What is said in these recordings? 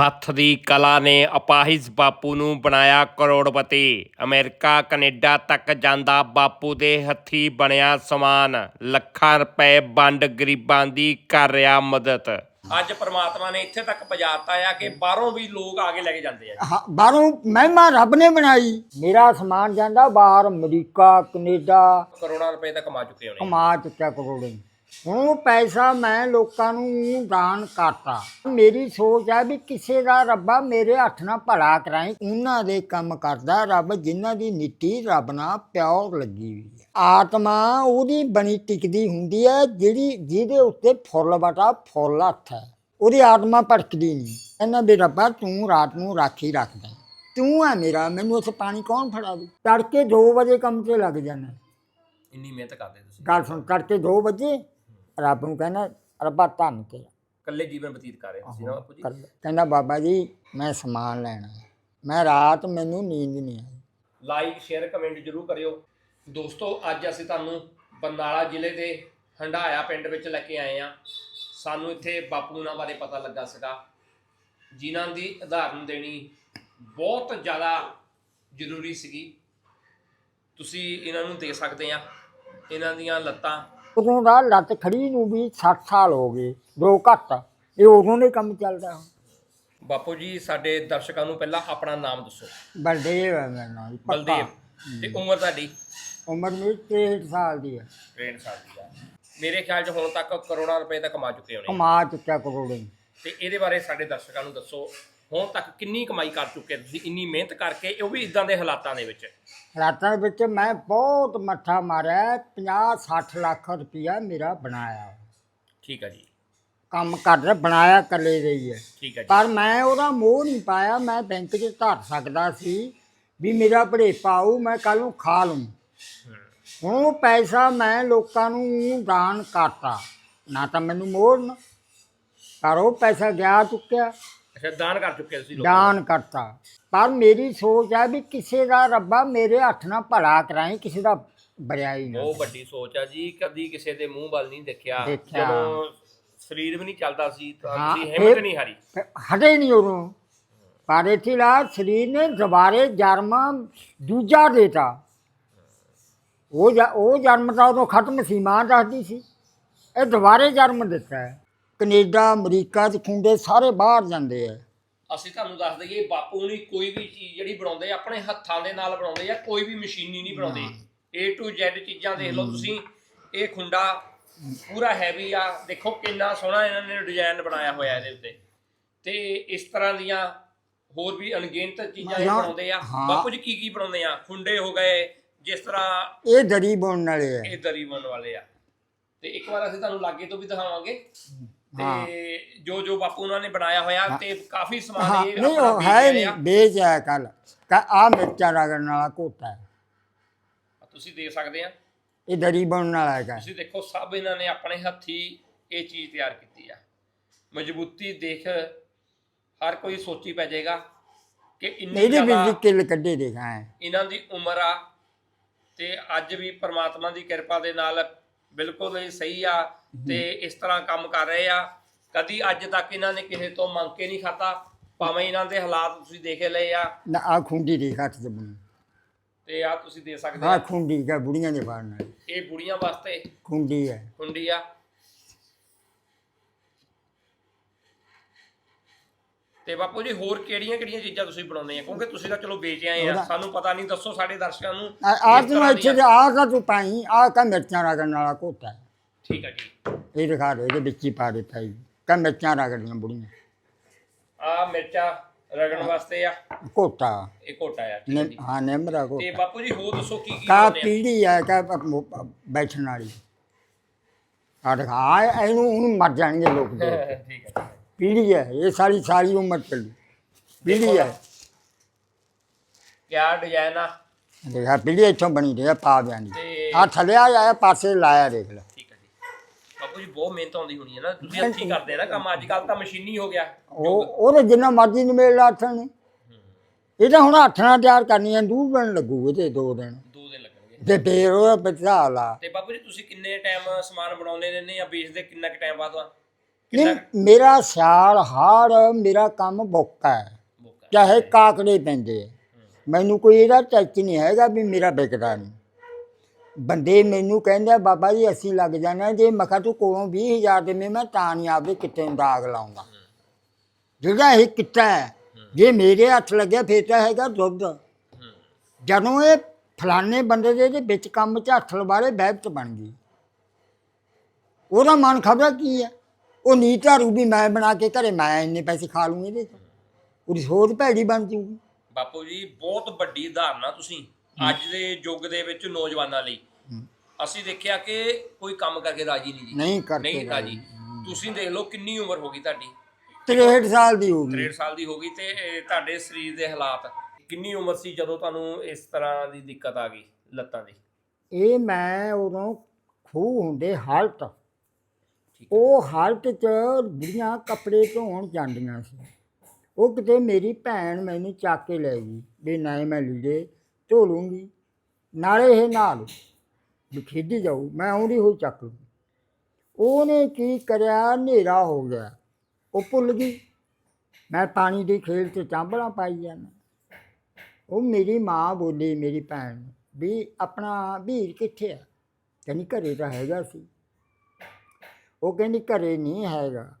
ਹੱਥ ਦੀ ਕਲਾ ਨੇ ਅਪਾਹਿਜ ਬਾਪੂ ਨੂੰ ਬਣਾਇਆ ਕਰੋੜਪਤੀ। ਅਮਰੀਕਾ ਕੈਨੇਡਾ ਤੱਕ ਜਾਂਦਾ ਬਾਪੂ ਦੇ ਹੱਥੀ ਬਣਿਆ ਸਮਾਨ। ਲੱਖਾਂ ਰੁਪਏ ਵੰਡ ਗਰੀਬਾਂ ਦੀ ਕਰ ਰਿਹਾ ਮਦਦ। ਅੱਜ ਪ੍ਰਮਾਤਮਾ ਨੇ ਇੱਥੇ ਤੱਕ ਪਹੁੰਚਾਤਾ ਆ ਕਿ ਬਾਹਰੋਂ ਵੀ ਲੋਕ ਆ ਕੇ ਲੈ ਕੇ ਜਾਂਦੇ ਆ। ਹਾਂ, ਬਾਹਰੋਂ ਮਹਿਮਾ ਰੱਬ ਨੇ ਬਣਾਈ। ਮੇਰਾ ਸਮਾਨ ਜਾਂਦਾ ਬਾਹਰ ਅਮਰੀਕਾ ਕੈਨੇਡਾ। ਕਰੋੜਾਂ ਰੁਪਏ ਤਾਂ ਕਮਾ ਚੁੱਕੇ ਹੋਣੇ। ਕਮਾ ਚੁੱਕਿਆ ਕਰੋੜੇ। ਹੁਣ ਉਹ ਪੈਸਾ ਮੈਂ ਲੋਕਾਂ ਨੂੰ ਦਾਨ ਕਰਤਾ। ਮੇਰੀ ਸੋਚ ਹੈ ਵੀ ਕਿਸੇ ਦਾ ਰੱਬਾ ਮੇਰੇ ਹੱਥ ਨਾਲ ਭਲਾ ਕਰਾਈ ਉਹਨਾਂ ਦੇ ਕੰਮ ਕਰਦਾ ਰੱਬ ਜਿਨ੍ਹਾਂ ਦੀ ਨਿੱਤੀ ਰੱਬ ਨਾਲ ਪਿਓਰ ਲੱਗੀ ਹੋਈ ਹੈ ਆਤਮਾ ਉਹਦੀ ਬਣੀ ਟਿਕਦੀ ਹੁੰਦੀ ਹੈ ਜਿਹੜੀ ਜਿਹਦੇ ਉੱਤੇ ਫੁੱਲ ਬਟਾ ਫੁੱਲ ਹੱਥ ਹੈ। ਉਹਦੀ ਆਤਮਾ ਭਟਕਦੀ ਨਹੀਂ। ਇਹਨਾਂ ਵੀ ਰੱਬਾ ਤੂੰ ਰਾਤ ਨੂੰ ਰਾਖੀ ਰੱਖਦਾ। ਤੂੰ ਹੈ ਮੇਰਾ ਮੈਨੂੰ ਉੱਥੇ ਪਾਣੀ ਕੌਣ ਫੜਾ ਦੂ? ਤੜਕੇ 2 ਵਜੇ ਕੰਮ ਤੇ ਲੱਗ ਜਾਣਾ। ਇੰਨੀ ਮਿਹਨਤ ਕਰਦੇ ਤੁਸੀਂ। ਗੱਲ ਸੁਣ ਕਰਕੇ 2 ਵਜੇ ਰੱਬ ਨੂੰ ਕਹਿੰਦਾ ਰੱਬਾ ਧੰਨ ਤੇਰਾ ਇਕੱਲੇ ਜੀਵਨ ਬਤੀਤ ਕਰ ਰਹੇ ਤੁਸੀਂ ਨਾ ਬਾਪੂ ਜੀ? ਕਰ- ਕਹਿੰਦਾ ਬਾਬਾ ਜੀ ਮੈਂ ਸਮਾਨ ਲੈਣਾ ਹੈ। ਮੈਂ ਰਾਤ ਮੈਨੂੰ ਨੀਂਦ ਨਹੀਂ ਆਈ। ਲਾਈਕ ਸ਼ੇਅਰ ਕਮੈਂਟ ਜਰੂਰ ਕਰਿਓ। ਦੋਸਤੋ ਅੱਜ ਅਸੀਂ ਤੁਹਾਨੂੰ ਬਰਨਾਲਾ ਜ਼ਿਲ੍ਹੇ ਦੇ ਹੰਡਾਇਆ ਪਿੰਡ ਵਿੱਚ ਲੈ ਕੇ ਆਏ ਆ ਸਾਨੂੰ ਇੱਥੇ ਬਾਪੂ ਨਾਲ ਬਾਰੇ ਪਤਾ ਲੱਗਾ ਸੀਗਾ। ਜਿਨ੍ਹਾਂ ਦੀ ਉਦਾਹਰਨ ਦੇਣੀ ਬਹੁਤ ਜ਼ਿਆਦਾ ਜ਼ਰੂਰੀ ਸੀਗੀ। ਤੁਸੀਂ ਇਹਨਾਂ ਨੂੰ ਦੇ ਸਕਦੇ ਆ ਇਹਨਾਂ ਦੀਆਂ ਲੱਤਾਂ ਉਦੋਂ ਦਾ ਲੱਤ ਖੜੀ ਨੂੰ ਵੀ 60 ਸਾਲ ਹੋ ਗਏ ਦੋ ਘੱਟ ਇਹ ਉਦੋਂ ਦੇ ਕੰਮ ਚੱਲਦਾ। ਹੁਣ। ਬਾਪੂ ਜੀ ਸਾਡੇ ਦਰਸ਼ਕਾਂ ਨੂੰ ਪਹਿਲਾਂ ਆਪਣਾ ਨਾਮ ਦੱਸੋ। ਬਲਦੇਵ ਹੈ ਮੇਰਾ ਨਾਮ ਜੀ, ਪੱਕਾ। ਬਲਦੇਵ। ਤੇ ਉਮਰ ਤੁਹਾਡੀ? ਉਮਰ ਮੇਰੀ 63 ਸਾਲ ਦੀ ਹੈ। 63 ਸਾਲ ਦੀ ਆ। ਮੇਰੇ ਖਿਆਲ 'ਚ ਹੁਣ ਤੱਕ ਕਰੋੜਾਂ ਰੁਪਏ ਤਾਂ ਕਮਾ ਚੁੱਕੇ ਹੋਣੇ। ਕਮਾ ਚੁੱਕਿਆ ਕਰੋੜੇ। ਤੇ ਇਹਦੇ ਬਾਰੇ ਸਾਡੇ ਦਰਸ਼ਕਾਂ ਨੂੰ ਦੱਸੋ। ਹੁਣ ਤੱਕ ਕਿੰਨੀ ਕਮਾਈ ਕਰ ਚੁੱਕੇ ਤੁਸੀਂ ਇੰਨੀ ਮਿਹਨਤ ਕਰਕੇ ਉਹ ਵੀ ਇਦਾਂ ਦੇ ਹਾਲਾਤਾਂ ਦੇ ਵਿੱਚ। ਰਾਤਾਂ ਦੇ ਵਿੱਚ ਮੈਂ ਬਹੁਤ ਮੱਥਾ ਮਾਰਿਆ 50 60 ਲੱਖ ਰੁਪਇਆ ਮੇਰਾ ਬਣਾਇਆ ਠੀਕ ਹੈ ਜੀ। ਕੰਮ ਕਰ ਬਣਾਇਆ ਕੱਲੇ ਰਹੀ ਹੈ ਠੀਕ ਹੈ ਜੀ। ਪਰ ਮੈਂ ਉਹਦਾ ਮੋਹ ਨਹੀਂ ਪਾਇਆ ਮੈਂ ਬੈਂਕ 'ਚ ਧਰ ਸਕਦਾ ਸੀ ਵੀ ਮੇਰਾ ਭੜੇਪਾ ਆਊ ਮੈਂ ਕੱਲ ਨੂੰ ਖਾ ਲੂੰ ਹੁਣ ਉਹ ਪੈਸਾ ਮੈਂ ਲੋਕਾਂ ਨੂੰ ਦਾਨ ਕਰਤਾ ਨਾ ਤਾਂ ਮੈਨੂੰ ਮੋੜਨ ਪਰ ਉਹ ਪੈਸਾ ਗਿਆ ਚੁੱਕਿਆ। ਅੱਛਾ ਦਾਨ ਕਰ ਚੁੱਕੇ ਤੁਸੀਂ ਲੋਕਾਂ ਦਾਨ ਕਰਤਾ। ਪਰ ਮੇਰੀ ਸੋਚ ਹੈ ਵੀ ਕਿਸੇ ਦਾ ਰੱਬਾ ਮੇਰੇ ਹੱਥ ਨਾਲ ਭਲਾ ਕਰਾਈ ਕਿਸੇ ਦਾ ਬਰਿਆਈ ਨੂੰ। ਨਾ ਬਹੁਤ ਵੱਡੀ ਸੋਚ ਆ ਜੀ ਕਦੀ ਕਿਸੇ ਦੇ ਮੂੰਹ ਵੱਲ ਨਹੀਂ ਦੇਖਿਆ। ਦੇਖਿਆ। ਜਦੋਂ ਸਰੀਰ ਵੀ ਨਹੀਂ ਚੱਲਦਾ ਸੀ ਤਾਂ ਹਾਂ, ਤੁਸੀਂ ਹਿੰਮਤ ਫਿਰ- ਨਹੀਂ ਹਾਰੀ। ਹਟੇ ਨਹੀਂ ਉਦੋਂ। ਪਰ ਇੱਥੇ ਲਾ ਸਰੀਰ ਨੇ ਦੁਬਾਰੇ ਜਨਮ ਦੂਜਾ ਦੇਤਾ। ਉਹ ਜ- ਉਹ ਜਨਮ ਤਾਂ ਉਦੋਂ ਖਤਮ ਸੀ ਮਾਂ ਦੱਸਦੀ ਸੀ। ਇਹ ਦੁਬਾਰੇ ਜਨਮ ਦਿੱਤਾ ਹੈ। ਕੈਨੇਡਾ ਅਮਰੀਕਾ ਚ ਖੁੰਡੇ ਸਾਰੇ ਬਾਹਰ ਜਾਂਦੇ ਆ। ਅਸੀਂ ਤੁਹਾਨੂੰ ਦੱਸ ਦਈਏ ਬਾਪੂ ਨਹੀਂ ਕੋਈ ਵੀ ਚੀਜ਼ ਜਿਹੜੀ ਬਣਾਉਂਦੇ ਆ, ਆਪਣੇ ਹੱਥਾਂ ਦੇ ਨਾਲ ਬਣਾਉਂਦੇ ਆ ਕੋਈ ਵੀ ਮਸ਼ੀਨੀ ਨਹੀਂ ਬਣਾਉਂਦੇ। A to Z ਚੀਜ਼ਾਂ ਦੇਖ ਲਓ ਤੁਸੀਂ ਇਹ ਖੁੰਡਾ ਪੂਰਾ ਹੈਵੀ ਆ। ਦੇਖੋ ਕਿੰਨਾ ਸੋਹਣਾ ਇਹਨਾਂ ਨੇ ਡਿਜ਼ਾਈਨ ਬਣਾਇਆ ਹੋਇਆ ਇਹਦੇ ਉੱਤੇ। ਤੇ ਇਸ ਤਰ੍ਹਾਂ ਦੀਆਂ ਹੋਰ ਵੀ ਅਣਗਿਣਤ ਚੀਜ਼ਾਂ ਇਹ ਬਣਾਉਂਦੇ ਆ। ਹਾਂ। ਬਾਪੂ ਜੀ ਕੀ ਕੀ ਬਣਾਉਂਦੇ ਆ? ਖੁੰਡੇ ਹੋ ਗਏ ਜਿਸ ਤਰ੍ਹਾਂ ਇਹ ਦਰੀ ਬੁਣਨ ਵਾਲੇ ਆ। ਇਹ ਦਰੀ ਬਣਨ ਵਾਲੇ ਆ। ਤੇ ਇੱਕ ਵਾਰ ਅਸੀਂ ਤੁਹਾਨੂੰ ਲਾਗੇ ਤੋਂ ਵੀ ਦਿਖਾਵਾਂਗੇ। ਤੇ ਜੋ ਜੋ ਬਾਪੂ ਉਹਨਾਂ ਨੇ ਬਣਾਇਆ ਹੋਇਆ ਤੇ ਕਾਫੀ ਸਮਾਨ ਇਹ ਨਹੀਂ ਉਹ ਹੈ ਨਹੀਂ। ਵੇਚ ਆਇਆ ਕੱਲ ਆ ਮਿਰਚਾਂ ਰਗੜਨ ਵਾਲਾ ਕੋਟਾ ਹੈ। ਤੁਸੀਂ ਦੇਖ ਸਕਦੇ ਆ। ਇਹ ਦਰੀ ਬੁਣਨ ਵਾਲਾ ਹੈਗਾ। ਤੁਸੀਂ ਦੇਖੋ ਸਭ ਇਹਨਾਂ ਨੇ ਆਪਣੇ ਹੱਥੀ ਇਹ ਚੀਜ਼ ਤਿਆਰ ਕੀਤੀ ਆ। ਮਜ਼ਬੂਤੀ ਦੇਖ ਹਰ ਕੋਈ ਸੋਚੀ ਪੈ ਜਾਏਗਾ ਕਿ ਇੰਨੀ ਇਹਦੇ ਵਿੱਚ ਕਿੱਲ ਕੱਢੇ ਦੇਖਾਂ। ਇਹਨਾਂ ਦੀ ਉਮਰ ਆ ਤੇ ਅੱਜ ਵੀ ਪ੍ਰਮਾਤਮਾ ਦੀ ਕਿਰਪਾ ਦੇ ਨਾਲ ਬਿਲਕੁਲ ਹੀ ਸਹੀ ਆ ਤੇ ਇਸ ਤਰ੍ਹਾਂ ਕੰਮ ਕਰ ਰਹੇ ਆ। ਕਦੀ ਅੱਜ ਤੱਕ ਇਹਨਾਂ ਨੇ ਕਿਸੇ ਤੋਂ ਮੰਗ ਕੇ ਨਹੀਂ ਖਾਤਾ ਭਾਵੇਂ ਇਹਨਾਂ ਦੇ ਹਾਲਾਤ ਤੁਸੀਂ ਦੇਖੇ ਲਏ ਆ। ਨਾ ਆ ਖੁੰਡੀ ਦੇ ਹੱਥ ਬੁਣੀ। ਤੇ ਆ ਤੁਸੀਂ ਦੇ ਸਕਦੇ ਆ। ਖੁੰਡੀ ਕਾ ਬੁੜੀਆਂ ਦੇ ਫੜਨ। ਵਾਲੀ ਇਹ ਬੁੜੀਆਂ ਵਾਸਤੇ ਖੁੰਡੀ ਹੈ। ਹੁੰਦੀ ਆ। ਤੇ ਬਾਪੂ ਜੀ ਹੋਰ ਕਿਹੜੀਆਂ ਕਿਹੜੀਆਂ ਚੀਜ਼ਾਂ ਤੁਸੀਂ ਬਣਾਉਂਦੇ ਆ? ਕਿਉਂਕਿ ਤੁਸੀਂ ਤਾਂ ਚਲੋ ਵੇਚ ਆਏ ਆ। ਸਾਨੂੰ ਪਤਾ ਨਹੀਂ ਦੱਸੋ ਸਾਡੇ ਦਰਸ਼ਕਾਂ ਨੂੰ। ਆ ਆ ਕਿਸ ਤੂੰ ਇੱਥੇ ਦੀਆਂ- ਆ ਕਾ ਤੂੰ ਪਾਈ? ਆ ਕਾ ਮਿਰਚਾਂ ਰਗੜਨ ਵਾਲਾ ਕੋਟਾ ਹੈ। ਠੀਕ ਆ ਜੀ। ਇਹ ਦਿਖਾ ਦੇ ਇਹਦੇ ਵਿੱਚ ਹੀ ਪਾ ਦਿੱਤਾ ਜੀ ਕਾ ਮਿਰਚਾਂ ਰਗੜੀਆਂ ਬੁੜੀਆਂ। ਆ ਮਿਰਚਾਂ ਰਗੜਨ ਵਾਸਤੇ ਆ। ਕੋਟਾ ਇਹ ਕੋਟਾ ਆ ਠੀਕ ਆ ਨਿ- ਜੀ। ਹਾਂ ਨਿਮਰਾ ਤੇ ਕੋਟਾ ਬਾਪੂ ਜੀ ਹੋਰ ਦੱਸੋ ਕੀ ਕੀ ਕਾ ਬਣਾਉਂਦੇ ਆ? ਪੀੜੀ ਹੈ ਕਾ ਬੈਠਣ ਵਾਲੀ। ਆ ਦਿਖਾ ਆ ਇਹਨੂੰ ਉਹਨੂੰ ਮਰ ਜਾਣਗੇ ਲੋਕ ਦੇਖ ਕੇ। ਠੀਕ ਹੈ ਪੀੜੀ ਹੈ ਇਹ ਸਾਰੀ ਸਾਰੀ ਉਮਰ ਚੱਲੂ। ਪੀੜੀ ਹੈ। ਕਿਆ ਡਿਜ਼ਾਈਨ ਆ? ਦੇਖਾ ਪੀੜੀ ਇੱਥੋਂ ਬਣੀ ਰਹੀ ਪਾ ਬਿਆਨੀ ਤੇ ਆ ਥੱਲੇ ਆ ਆਇਆ ਪਾਸੇ ਲਾਇਆ ਦੇਖ ਲੈ। ਠੀਕ ਹੈ ਜੀ। ਬਾਪੂ ਜੀ ਬਹੁਤ ਮਿਹਨਤ ਆਉਂਦੀ ਹੋਣੀ ਹੈ ਨਾ। ਤੁਸੀਂ ਹੱਥੀਂ ਕਰਦੇ ਆ ਨਾ ਕੰਮ। ਅੱਜ ਕੱਲ ਤਾਂ ਮਸ਼ੀਨੀ ਹੋ ਗਿਆ। ਉਹ ਉਹਦੇ ਜਿੰਨਾ ਮਰਜ਼ੀ ਨਿਮੇੜ ਲਾ ਹੱਥਾਂ ਨੇ। ਇਹ ਤਾਂ ਹੁਣ ਹੱਥ ਨਾਲ ਤਿਆਰ ਕਰਨੀਆਂ ਦੂਰ ਬਣ ਲੱਗੂ ਇਹਦੇ ਦੋ ਦਿਨ। ਦੋ ਦਿਨ ਲੱਗਣਗੇ। ਤੇ ਫੇਰ ਉਹ ਬਚਾ ਲਾ। ਤੇ ਬਾਪੂ ਜੀ ਤੁਸੀਂ ਕਿੰਨੇ ਟਾਈਮ ਸਮਾਨ ਬਣਾਉਂਦੇ ਰਹਿੰਦੇ ਆ? ਵੇਚਦੇ ਕਿੰਨਾ ਕੁ ਟਾਈਮ ਬਾਅਦ? ਆ ਨਹੀਂ ਮੇਰਾ ਸਿਆਲ ਹਾੜ ਮੇਰਾ ਕੰਮ ਬੋਕਾ ਹੈ। ਚਾਹੇ ਕਾਕੜੇ ਪੈਂਦੇ। ਮੈਨੂੰ ਕੋਈ ਇਹਦਾ ਟੱਚ ਨਹੀਂ ਹੈਗਾ ਵੀ ਮੇਰਾ ਵਿਕਦਾ ਨਹੀਂ। ਬੰਦੇ ਮੈਨੂੰ ਕਹਿੰਦੇ ਆ, ਬਾਬਾ ਜੀ ਅਸੀਂ ਲੱਗ ਜਾਣਾ ਜੇ ਮੈਂ ਕਿਹਾ ਤੂੰ ਕੋਲੋਂ 20000 ਦੇ ਮੈਂ ਤਾਂ ਨਹੀਂ ਆਪਦੇ ਕਿੱਤੇ ਨੂੰ ਦਾਗ ਲਾਉਂਦਾ। ਜਿਹੜਾ ਇਹ ਕਿੱਤਾ ਹੈ ਜੇ ਮੇਰੇ ਹੱਥ ਲੱਗਿਆ ਫਿਰ ਤਾਂ ਹੈਗਾ ਦੁੱਧ। ਜਦੋਂ ਇਹ ਫਲਾਣੇ ਬੰਦੇ ਦੇ ਇਹਦੇ ਵਿੱਚ ਕੰਮ 'ਚ ਹੱਥ ਲਵਾਰੇ ਬਹਿਬਤ ਬਣ ਗਈ। ਉਹਦਾ ਮਨ ਖਬਰ ਕੀ ਹੈ? ਉਹ ਨੀਤ ਧਾਰੂ ਵੀ ਮੈਂ ਬਣਾ ਕੇ ਘਰੇ ਮੈਂ ਇੰਨੇ ਪੈਸੇ ਖਾ ਲੂੰ ਇਹਦੇ ਤੋਂ ਉਹਦੀ ਸੋਚ ਭੈੜੀ ਬਣ ਜੂਗੀ। ਬਾਪੂ ਜੀ ਬਹੁਤ ਵੱਡੀ ਉਦਾਹਰਣ ਤੁਸੀਂ ਅੱਜ ਦੇ ਯੁੱਗ ਦੇ ਵਿੱਚ ਨੌਜਵਾਨਾਂ ਲਈ। ਅਸੀਂ ਦੇਖਿਆ ਕਿ ਕੋਈ ਕੰਮ ਕਰਕੇ ਰਾਜੀ ਨਹੀਂ ਜੀ। ਨਹੀਂ ਕਰਕੇ ਨਹੀਂ ਰਾਜੀ ਤੁਸੀਂ ਦੇਖ ਲਓ ਕਿੰਨੀ ਉਮਰ ਹੋ ਗਈ ਤੁਹਾਡੀ। 63 ਸਾਲ ਦੀ ਹੋ ਗਈ। 63 ਸਾਲ ਦੀ ਹੋ ਗਈ ਤੇ ਇਹ ਤੁਹਾਡੇ ਸਰੀਰ ਦੇ ਹਾਲਾਤ। ਕਿੰਨੀ ਉਮਰ ਸੀ ਜਦੋਂ ਤੁਹਾਨੂੰ ਇਸ ਤਰ੍ਹਾਂ ਦੀ ਦਿੱਕਤ ਆ ਗਈ ਲੱਤਾਂ ਦੀ? ਇਹ ਮੈਂ ਉਦੋਂ ਖੂਹ ਹੁੰਦੇ ਹਾਲਤ ਉਹ ਹਾਲਤ 'ਚ ਬੁੜੀਆਂ ਕੱਪੜੇ ਧੋਣ ਜਾਂਦੀਆਂ ਸੀ। ਉਹ ਕਿਤੇ ਮੇਰੀ ਭੈਣ ਮੈਨੂੰ ਚੱਕ ਕੇ ਲੈ ਗਈ ਵੀ ਨਾ ਮੈਂ ਲੀੜੇ ਧੋ ਲੂੰਗੀ ਨਾਲੇ ਇਹ ਨਾਲ ਵੀ ਖੇਡੀ ਜਾਊ, ਮੈਂ ਆਉਂਦੀ ਹੋਈ ਚੱਕ ਲੂ ਉਹਨੇ ਕੀ ਕਰਿਆ, ਹਨੇਰਾ ਹੋ ਗਿਆ। ਉਹ ਭੁੱਲ ਗਈ। ਮੈਂ ਪਾਣੀ ਦੀ ਖੇਲ 'ਚ ਚਾਂਬਲਾਂ ਪਾਈ ਜਾਂਦਾ ਉਹ ਮੇਰੀ ਮਾਂ ਬੋਲੀ, ਮੇਰੀ ਭੈਣ ਨੂੰ ਵੀ ਆਪਣਾ ਵੀਰ ਕਿੱਥੇ ਆ? ਕਹਿੰਦੀ ਘਰੇ ਤਾਂ ਹੈਗਾ ਸੀ। ਉਹ ਕਹਿੰਦੀ ਘਰੇ ਨਹੀਂ ਹੈਗਾ।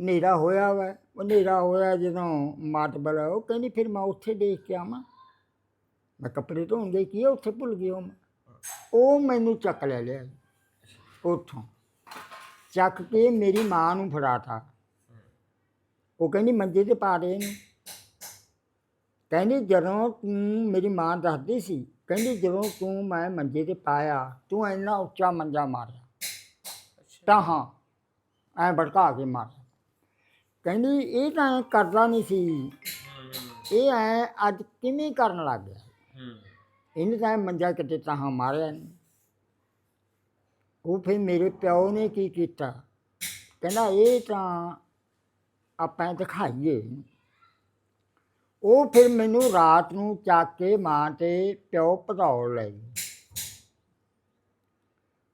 ਹਨੇਰਾ ਹੋਇਆ ਵਾ ਉਹ ਹਨੇਰਾ ਹੋਇਆ ਜਦੋਂ ਮਾਤਬਲ ਉਹ ਕਹਿੰਦੀ ਫਿਰ ਮੈਂ ਉੱਥੇ ਦੇਖ ਕੇ ਆਵਾਂ। ਮੈਂ ਕੱਪੜੇ ਧੋਣ ਗਈ ਕੀ ਆ, ਉੱਥੇ ਭੁੱਲ ਗਈ ਉਹ ਮੈਂ। ਉਹ ਮੈਨੂੰ ਚੱਕ ਲੈ ਲਿਆ ਉੱਥੋਂ। ਚੱਕ ਕੇ ਮੇਰੀ ਮਾਂ ਨੂੰ ਫੜਾਤਾ। ਉਹ ਕਹਿੰਦੀ ਮੰਜੇ ਤੇ ਪਾ ਦੇ ਇਹਨੂੰ। ਕਹਿੰਦੀ ਜਦੋਂ ਤੂੰ ਮੇਰੀ ਮਾਂ ਦੱਸਦੀ ਸੀ ਕਹਿੰਦੀ ਜਦੋਂ ਤੂੰ ਮੈਂ ਮੰਜੇ ਤੇ ਪਾਇਆ ਤੂੰ ਇੰਨਾ ਉੱਚਾ ਮੰਜਾ ਮਾਰਿਆ। ਤਾਂ ਹਾਂ ਐ ਭੜਕਾ ਕੇ ਮਾਰਿਆ ਕਹਿੰਦੀ ਇਹ ਤਾਂ ਐਂ ਕਰਦਾ ਨਹੀਂ ਸੀ। ਇਹ ਐ ਅੱਜ ਕਿਵੇਂ ਕਰਨ ਲੱਗ ਗਿਆ? ਇਹਨੇ ਤਾਂ ਐਂ ਮੰਜਾ ਕਿਤੇ ਤਾਂ ਮਾਰਿਆ ਨਹੀਂ। ਉਹ ਫਿਰ ਮੇਰੇ ਪਿਓ ਨੇ ਕੀ ਕੀਤਾ? ਕਹਿੰਦਾ ਇਹ ਤਾਂ ਆਪਾਂ ਦਿਖਾਈਏ। ਇਹਨੂੰ। ਉਹ ਫਿਰ ਮੈਨੂੰ ਰਾਤ ਨੂੰ ਚੱਕ ਕੇ ਮਾਂ ਤੇ ਪਿਓ ਭਦੌੜ ਲੈ ਗਏ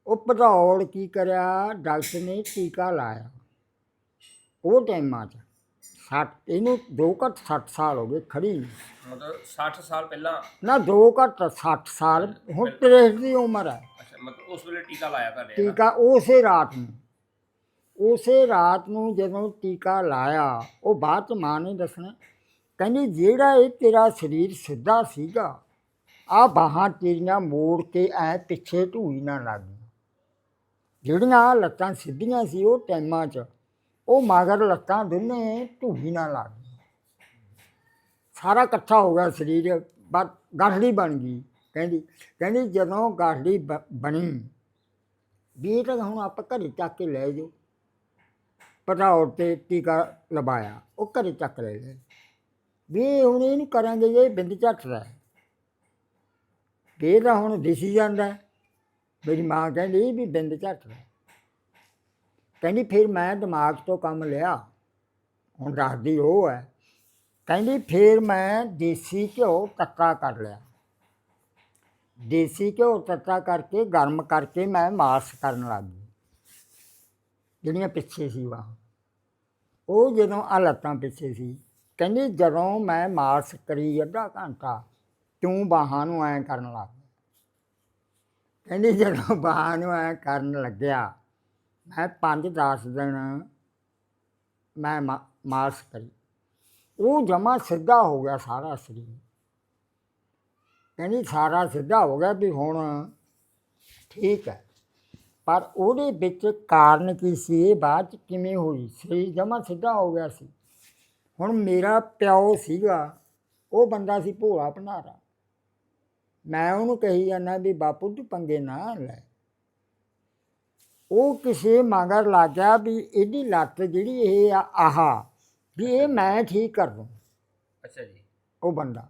ਉਹ ਭਦੌੜ ਕੀ ਕਰਿਆ ਡਾਕਟਰ ਨੇ ਟੀਕਾ ਲਾਇਆ। ਉਹ ਟਾਈਮਾਂ 'ਚ ਸੱਠ ਇਹਨੂੰ ਦੋ ਘੱਟ 60 ਸਾਲ ਹੋ ਗਏ ਖੜੀ ਨੂੰ। ਮਤਲਬ 60 ਸਾਲ ਪਹਿਲਾਂ? ਨਾ ਦੋ ਘੱਟ 60 ਸਾਲ ਹੁਣ 63 ਦੀ ਉਮਰ ਹੈ। ਅੱਛਾ ਮਤਲਬ ਉਸ ਵੇਲੇ ਟੀਕਾ ਲਾਇਆ ਤੁਹਾਡੇ ਨਾ? ਟੀਕਾ ਉਸੇ ਰਾਤ ਨੂੰ। ਉਸੇ ਰਾਤ ਨੂੰ ਜਦੋਂ ਟੀਕਾ ਲਾਇਆ ਉਹ ਬਾਅਦ ਚ ਮਾਂ ਨੇ ਦੱਸਣਾ ਕਹਿੰਦੀ ਜਿਹੜਾ ਇਹ ਤੇਰਾ ਸਰੀਰ ਸਿੱਧਾ ਸੀਗਾ ਆ ਬਾਹਾਂ ਤੇਰੀਆਂ ਮੋੜ ਕੇ ਐ ਪਿੱਛੇ ਢੂਈ ਨਾ ਲੱਗ। ਜਿਹੜੀਆਂ ਆਹ ਲੱਤਾਂ ਸਿੱਧੀਆਂ ਸੀ ਉਹ ਟਾਈਮਾਂ 'ਚ, ਉਹ ਮਗਰ ਲੱਤਾਂ ਦੋਨੇ ਢੂਈ ਨਾ ਲੱਗ ਗਈਆਂ। ਸਾਰਾ ਇਕੱਠਾ ਹੋ ਗਿਆ ਸਰੀਰ, ਬਸ ਗਾਠੜੀ ਬਣ ਗਈ। ਕਹਿੰਦੀ ਕਹਿੰਦੀ ਜਦੋਂ ਗਾਠੜੀ ਬ- ਬਣੀ, ਵੀ ਤਾਂ ਹੁਣ ਆਪਾਂ ਘਰੇ ਚੱਕ ਕੇ ਲੈ ਜਾਓ। ਪਟਾਉ ਤੇ ਟੀਕਾ ਲਵਾਇਆ, ਉਹ ਘਰੇ ਚੱਕ ਲੈ ਗਏ। ਵੀ ਹੁਣ ਇਹ ਨਹੀਂ ਕਰਾਂਗੇ ਜੇ ਬਿੰਦ ਝੱਟ ਦਾ ਇਹ ਤਾਂ ਹੁਣ ਦਿਸੀ ਜਾਂਦਾ ਮੇਰੀ ਮਾਂ ਕਹਿੰਦੀ ਵੀ ਬਿੰਦ ਝੱਟ ਦਾ ਕਹਿੰਦੀ ਫਿਰ ਮੈਂ ਦਿਮਾਗ ਤੋਂ ਕੰਮ ਲਿਆ। ਹੁਣ ਦੱਸਦੀ ਉਹ ਹੈ। ਕਹਿੰਦੀ ਫਿਰ ਮੈਂ ਦੇਸੀ ਘਿਓ ਤੱਤਾ ਕਰ ਲਿਆ। ਦੇਸੀ ਘਿਓ ਤੱਤਾ ਕਰਕੇ, ਗਰਮ ਕਰਕੇ ਮੈਂ ਮਾਸ ਕਰਨ ਲੱਗ ਗਈ। ਜਿਹੜੀਆਂ ਪਿੱਛੇ ਸੀ ਵਾਹ ਉਹ ਜਦੋਂ ਆ ਲੱਤਾਂ ਪਿੱਛੇ ਸੀ, ਕਹਿੰਦੀ ਜਦੋਂ ਮੈਂ ਮਾਸ ਕਰੀ ਅੱਧਾ ਘੰਟਾ ਤੂੰ ਬਾਹਾਂ ਨੂੰ ਐਂ ਕਰਨ ਲੱਗ ਕਹਿੰਦੀ ਜਦੋਂ ਬਾਹਾਂ ਨੂੰ ਐਂ ਕਰਨ ਲੱਗਿਆ, ਮੈਂ 5-10 ਦਿਨ ਮੈਂ ਮਾ- ਮਾਰਸ਼ ਕਰੀ। ਉਹ ਜਮਾ ਸਿੱਧਾ ਹੋ ਗਿਆ ਸਾਰਾ ਸਰੀਰ। ਕਹਿੰਦੀ ਸਾਰਾ ਸਿੱਧਾ ਹੋ ਗਿਆ ਵੀ ਹੁਣ ਠੀਕ ਹੈ ਪਰ ਉਹਦੇ ਵਿੱਚ ਕਾਰਨ ਕੀ ਸੀ, ਇਹ ਬਾਅਦ ਚ ਕਿਵੇਂ ਹੋਈ? ਸਰੀਰ ਜਮਾ ਸਿੱਧਾ ਹੋ ਗਿਆ ਸੀ। ਹੁਣ ਮੇਰਾ ਪਿਓ ਸੀਗਾ, ਉਹ ਬੰਦਾ ਸੀ ਭੋਲਾ ਭਨਾਰਾ ਮੈਂ ਉਹਨੂੰ ਕਹੀ ਜਾਂਦਾ ਵੀ ਬਾਪੂ ਤੂੰ ਪੰਗੇ ਨਾ ਲੈ। ਉਹ ਕਿਸੇ ਮਗਰ ਲੱਗ ਗਿਆ ਵੀ ਇਹਦੀ ਲੱਤ ਜਿਹੜੀ ਇਹ ਆ ਆਹਾ ਵੀ ਇਹ ਮੈਂ ਠੀਕ ਕਰ ਦੂੰ। ਅੱਛਾ ਜੀ। ਉਹ ਬੰਦਾ।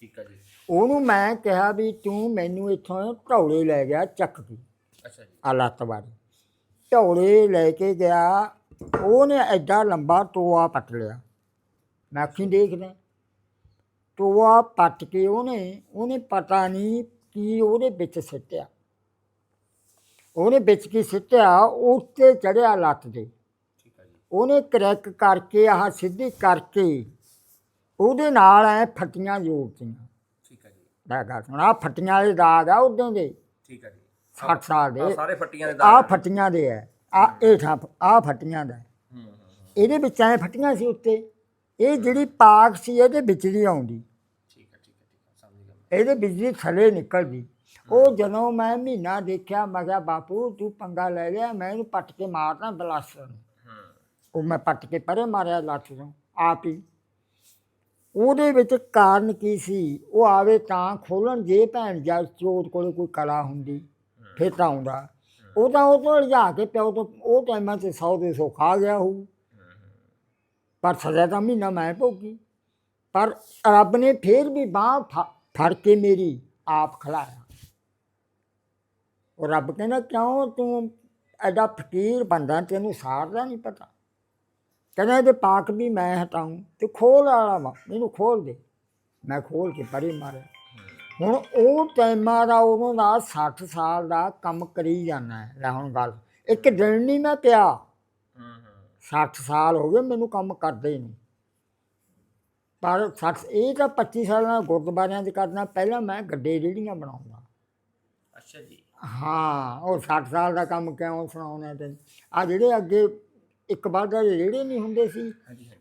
ਠੀਕ ਆ ਜੀ। ਉਹਨੂੰ ਮੈਂ ਕਿਹਾ ਵੀ ਤੂੰ ਮੈਨੂੰ ਇੱਥੋਂ ਢੌਲੇ ਲੈ ਗਿਆ ਚੱਕ ਕੇ ਅੱਛਾ ਜੀ। ਆ ਲੱਤ ਵਾਲੀ। ਢੌਲੇ ਲੈ ਕੇ ਗਿਆ ਉਹਨੇ ਐਡਾ ਲੰਬਾ ਟੋਆ ਪੱਟ ਲਿਆ। ਮੈਂ ਅੱਖੀਂ ਦੇਖਦਾ ਟੋਆ ਪੱਟ ਕੇ ਉਹਨੇ ਉਹਨੇ ਪਤਾ ਨਹੀਂ ਕੀ ਉਹਦੇ ਵਿੱਚ ਸਿੱਟਿਆ। ਉਹਨੇ ਵਿੱਚ ਕੀ ਸਿੱਟਿਆ? ਉੱਤੇ ਚੜਿਆ ਲੱਤ ਦੇ ਉਹਨੇ ਕਰੈਕ ਕਰਕੇ ਆਹ ਸਿੱਧੀ ਕਰਕੇ ਉਹਦੇ ਨਾਲ ਐ ਫੱਟੀਆਂ ਜੋੜਤੀਆਂ। ਠੀਕ ਹੈ ਜੀ। ਗੱਲ ਸੁਣ ਫੱਟੀਆਂ ਵਾਲੇ ਦਾਗ ਆ ਉਦੋਂ ਦੇ। ਠੀਕ ਹੈ ਜੀ। 60 ਸਾਲ ਦੇ। ਸਾਰੇ ਫੱਟੀਆਂ ਦੇ ਦਾਗ ਫੱਟੀਆਂ ਦੇ ਐ ਆ ਇਹ ਆਹ ਫੱਟੀਆਂ ਦਾ। ਇਹਦੇ ਵਿੱਚ ਐ ਫੱਟੀਆਂ ਸੀ ਉੱਤੇ। ਇਹ ਜਿਹੜੀ ਪਾਕ ਸੀ ਇਹਦੇ ਵਿੱਚ ਦੀ ਆਉਂਦੀ ਠੀਕ ਹੈ ਠੀਕ ਹੈ ਠੀਕ ਹੈ ਸਮਝ ਗਿਆ ਮੈਂ। ਇਹਦੇ ਬਿਜਲੀ ਦੀ ਥੱਲੇ ਨਿਕਲਦੀ। ਉਹ ਜਦੋਂ ਮੈਂ ਮਹੀਨਾ ਦੇਖਿਆ, ਮੈਂ ਕਿਹਾ, ਬਾਪੂ, ਤੂੰ ਪੰਗਾ ਲੈ ਲਿਆ ਮੈਂ ਇਹਨੂੰ ਪੱਟ ਕੇ ਮਾਰਦਾ ਬਲਾਸਰ ਨੂੰ। ਉਹ ਮੈਂ ਪੱਟ ਕੇ ਪਰੇ ਮਾਰਿਆ ਲੱਤ ਤੋਂ ਆਪ ਹੀ। ਉਹਦੇ ਵਿੱਚ ਕਾਰਨ ਕੀ ਸੀ? ਉਹ ਆਵੇ ਤਾਂ ਖੋਲਣ, ਜੇ ਭੈਣ ਜਾਂ ਚੋਟ ਕੋਲ ਕੋਈ ਕਲਾ ਹੁੰਦੀ, ਫਿਰ ਤਾਂ ਆਉਂਦਾ। ਉਹ ਤਾਂ ਉਹ ਤੋਂ ਲਿਜਾ ਕੇ ਪਿਓ ਤੋਂ, ਉਹ ਟਾਈਮਾਂ 'ਚ 100 ਦੇ ਸੌ ਖਾ ਗਿਆ ਹੋਊ। ਪਰ ਸਜ਼ਾ ਤਾਂ ਮਹੀਨਾ ਮੈਂ ਭੋਗੀ। ਪਰ ਰੱਬ ਨੇ ਫੇਰ ਵੀ ਬਾਹ ਫੜ ਕੇ ਮੇਰੀ ਆਪ ਖਲਾਇਆ ਉਹ ਰੱਬ ਕਹਿੰਦਾ ਕਿਉਂ ਤੂੰ ਐਡਾ ਫਕੀਰ ਬੰਦਾ ਤੈਨੂੰ ਸਾਰ ਦਾ ਨਹੀਂ ਪਤਾ? ਕਹਿੰਦਾ ਇਹਦੇ ਪਾਕ ਵੀ ਮੈਂ ਹਟਾਉਂ ਤੇ ਖੋਲ ਵਾਲਾ ਵਾ ਮੈਨੂੰ ਖੋਲ ਦੇ। ਮੈਂ ਖੋਲ ਕੇ ਪਰੇ ਮਾਰਿਆ। ਹੁਣ ਉਹ ਟਾਈਮਾਂ ਦਾ ਉਦੋਂ ਦਾ 60 ਸਾਲ ਦਾ ਕੰਮ ਕਰੀ ਜਾਣਾ ਹੈ ਲੈ ਹੁਣ ਗੱਲ। ਇੱਕ ਦਿਨ ਨਹੀਂ ਮੈਂ ਪਿਆ। ਹੂੰ ਹੂੰ। 60 ਸਾਲ ਹੋ ਗਏ ਮੈਨੂੰ ਕੰਮ ਕਰਦੇ ਨੂੰ। ਪਰ 60 ਇਹ ਤਾਂ 25 ਸਾਲਾਂ ਗੁਰਦੁਆਰਿਆਂ 'ਚ ਕਰਨਾ ਪਹਿਲਾਂ ਮੈਂ ਗੱਡੇ ਰੇੜੀਆਂ ਬਣਾਉਂਦਾ। ਅੱਛਾ ਜੀ। ਹਾਂ ਉਹ 60 ਸਾਲ ਦਾ ਕੰਮ ਕਿਉਂ ਸੁਣਾਉਣਾ ਤੈਨੂੰ? ਆ ਜਿਹੜੇ ਅੱਗੇ ਇੱਕ ਬਾਦ ਦੇ ਰੇੜੇ ਨਹੀਂ ਹੁੰਦੇ ਸੀ